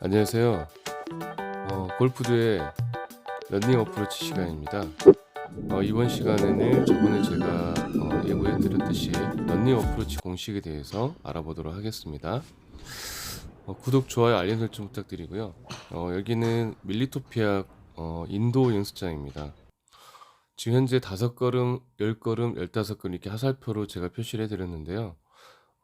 안녕하세요. 어, 골프드의 런닝 어프로치 시간입니다. 어, 이번 시간에는 저번에 제가 어, 예고해드렸듯이 런닝 어프로치 공식에 대해서 알아보도록 하겠습니다. 어, 구독, 좋아요, 알림 설정 부탁드리고요. 어, 여기는 밀리토피아 어, 인도 연습장입니다. 지금 현재 다섯 걸음, 열 걸음, 열다섯 걸음 이렇게 하살표로 제가 표시를 해드렸는데요.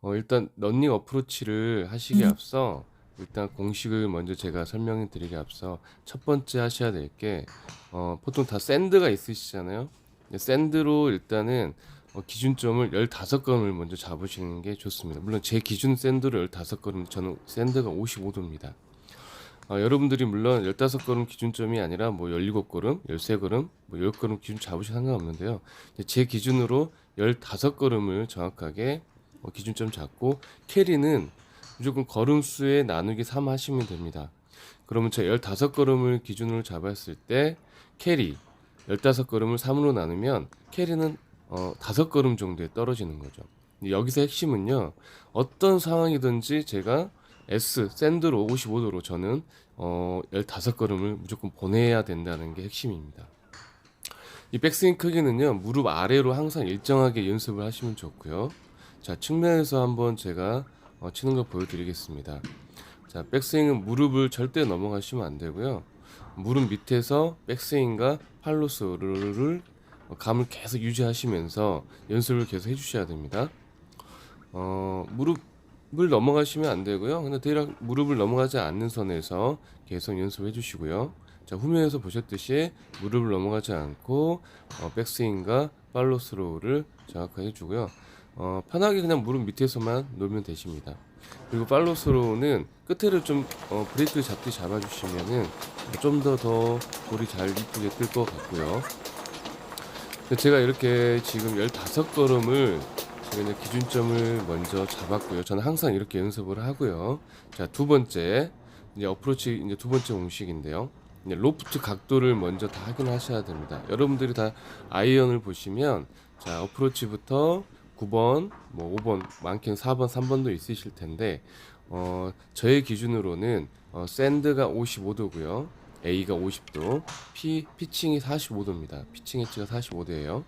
어, 일단 런닝 어프로치를 하시기 앞서 일단 공식을 먼저 제가 설명해 드리기 앞서 첫 번째 하셔야 될 게 어, 보통 다 샌드가 있으시잖아요. 샌드로 일단은 어, 기준점을 15걸음을 먼저 잡으시는 게 좋습니다. 물론 제 기준 샌드로 15걸음 저는 샌드가 55도입니다. 어, 여러분들이 물론 15걸음 기준점이 아니라 뭐 17걸음, 13걸음, 뭐 10걸음 기준 잡으셔도 상관없는데요. 제 기준으로 15걸음을 정확하게 어, 기준점 잡고 캐리는 무조건 걸음 수에 나누기 3 하시면 됩니다. 그러면 저 15걸음을 기준으로 잡았을 때 캐리 15걸음을 3으로 나누면 캐리는 어, 5걸음 정도에 떨어지는 거죠. 여기서 핵심은요. 어떤 상황이든지 제가 S 샌드로 55도로 저는 어, 15걸음을 무조건 보내야 된다는 게 핵심입니다. 이 백스윙 크기는요. 무릎 아래로 항상 일정하게 연습을 하시면 좋고요. 자, 측면에서 한번 제가 어, 치는 걸 보여드리겠습니다. 자, 백스윙은 무릎을 절대 넘어가시면 안 되고요. 무릎 밑에서 백스윙과 팔로스를 어, 감을 계속 유지하시면서 연습을 계속 해주셔야 됩니다. 어, 무릎을 넘어가시면 안 되고요. 근데 대략 무릎을 넘어가지 않는 선에서 계속 연습해 주시고요. 자, 후면에서 보셨듯이 무릎을 넘어가지 않고 어, 백스윙과 팔로스로우를 정확하게 해주고요. 어, 편하게 그냥 무릎 밑에서만 놓으면 되십니다. 그리고 팔로스로우는 끝에를 좀 어, 브레이크 잡기 잡아주시면은 좀 더 더 볼이 잘 이쁘게 뜰 것 같고요. 제가 이렇게 지금 15걸음을 제가 이제 기준점을 먼저 잡았고요. 저는 항상 이렇게 연습을 하고요. 자, 두 번째, 이제 어프로치 이제 두 번째 공식인데요. 이제 로프트 각도를 먼저 다 확인하셔야 됩니다. 여러분들이 다 아이언을 보시면 자, 어프로치부터 9번, 뭐 5번, 많게는 4번, 3번도 있으실 텐데 어, 저의 기준으로는 어, 샌드가 55도고요. A가 50도, P 피칭이 45도입니다. 피칭 엣지가 45도예요.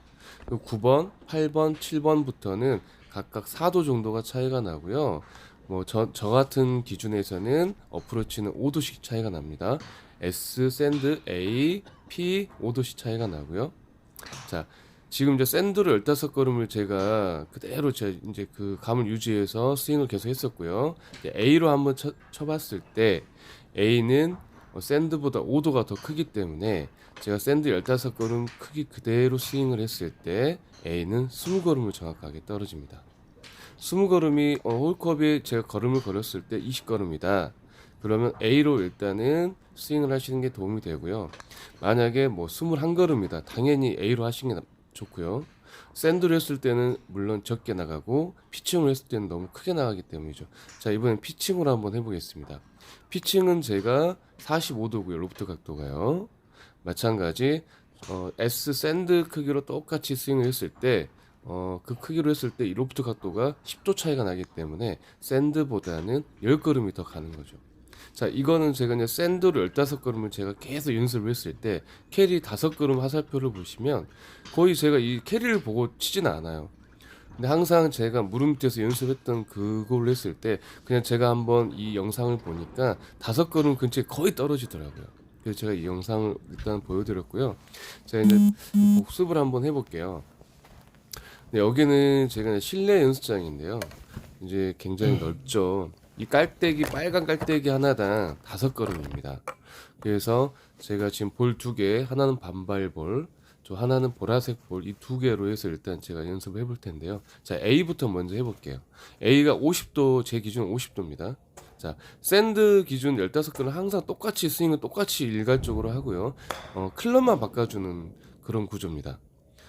그리고 9번, 8번, 7번부터는 각각 4도 정도가 차이가 나고요. 뭐 저 저 같은 기준에서는 어프로치는 5도씩 차이가 납니다. S 샌드 A P 5도씩 차이가 나고요. 자, 지금 이제 샌드로 15걸음을 제가 그대로 제 이제 그 감을 유지해서 스윙을 계속 했었고요. A로 한번 쳐, 쳐봤을 때 A는 어, 샌드보다 5도가 더 크기 때문에 제가 샌드 15걸음 크기 그대로 스윙을 했을 때 A는 20걸음을 정확하게 떨어집니다. 20걸음이 어, 홀컵에 제가 걸음을 걸었을 때 20걸음이다. 그러면 A로 일단은 스윙을 하시는 게 도움이 되고요. 만약에 뭐 21걸음이다. 당연히 A로 하시는 게 좋고요. 샌드로 했을 때는 물론 적게 나가고 피칭을 했을 때는 너무 크게 나가기 때문이죠. 자, 이번엔 피칭으로 한번 해보겠습니다. 피칭은 제가 45도고요. 로프트 각도가요. 마찬가지 어, S 샌드 크기로 똑같이 스윙을 했을 때 어, 그 크기로 했을 때 이 로프트 각도가 10도 차이가 나기 때문에 샌드보다는 10걸음이 더 가는 거죠. 자, 이거는 제가 이제 샌드로 15걸음을 제가 계속 연습을 했을 때 캐리 5걸음 화살표를 보시면 거의 제가 이 캐리를 보고 치진 않아요. 근데 항상 제가 무릎 밑에서 연습했던 그걸 했을 때 그냥 제가 한번 이 영상을 보니까 다섯 걸음 근처에 거의 떨어지더라고요. 그래서 제가 이 영상을 일단 보여드렸고요. 제가 이제 이 복습을 한번 해볼게요. 네, 여기는 제가 실내 연습장인데요. 이제 굉장히 넓죠. 이 깔때기 빨간 깔때기 하나당 다섯 걸음입니다. 그래서 제가 지금 볼 두 개, 하나는 반발볼, 저 하나는 보라색 볼 이 두 개로 해서 일단 제가 연습을 해볼 텐데요. 자 A부터 먼저 해볼게요. A가 50도 제 기준 50도입니다. 자 샌드 기준 15걸음 항상 똑같이 스윙은 똑같이 일괄적으로 하고요. 어, 클럽만 바꿔주는 그런 구조입니다.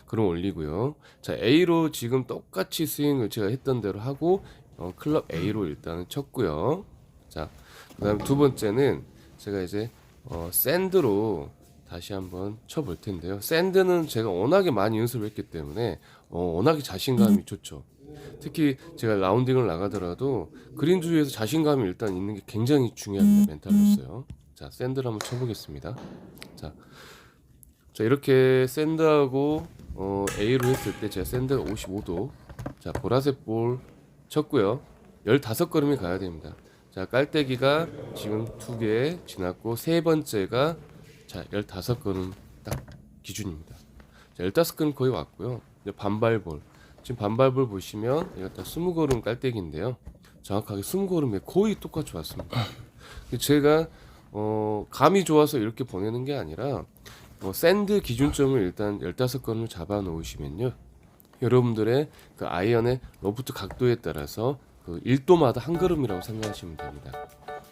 그럼 올리고요. 자 A로 지금 똑같이 스윙을 제가 했던 대로 하고 어, 클럽 A로 일단은 쳤고요. 자 그다음 두 번째는 제가 이제 어, 샌드로 다시 한번 쳐볼 텐데요. 샌드는 제가 워낙에 많이 연습을 했기 때문에 어, 워낙에 자신감이 좋죠. 특히 제가 라운딩을 나가더라도 그린 주위에서 자신감이 일단 있는 게 굉장히 중요합니다. 멘탈로서요. 자, 샌드를 한번 쳐보겠습니다. 자, 자 이렇게 샌드하고 어, A로 했을 때 제가 샌드가 55도 자 보라색 볼 쳤고요. 15걸음이 가야 됩니다. 자 깔때기가 지금 두 개 지났고 세 번째가 자 15걸음 딱 기준입니다. 자 15걸음 거의 왔고요. 이제 반발볼. 지금 반발볼 보시면 이거 다 20걸음 깔때기인데요. 정확하게 20걸음에 거의 똑같이 왔습니다. 제가 어, 감이 좋아서 이렇게 보내는 게 아니라 뭐 샌드 기준점을 일단 15건을 잡아 놓으시면요. 여러분들의 그 아이언의 로프트 각도에 따라서 그 1도마다 한 걸음이라고 생각하시면 됩니다.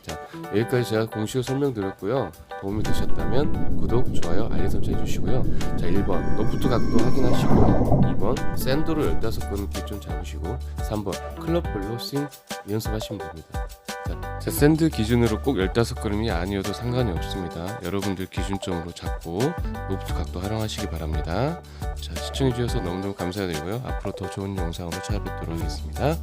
자, 여기까지 제가 공식을 설명드렸고요. 도움이 되셨다면 구독, 좋아요, 알림 설정 해주시고요. 자, 1번 로프트 각도 확인하시고 2번 샌드로 15건을 기준 잡으시고 3번 클럽별로 스윙 연습하시면 됩니다. 자, 자, 샌드 기준으로 꼭 15걸음이 아니어도 상관이 없습니다. 여러분들 기준점으로 잡고 로프트 각도 활용하시기 바랍니다. 자, 시청해주셔서 너무너무 감사드리고요. 앞으로 더 좋은 영상으로 찾아뵙도록 하겠습니다.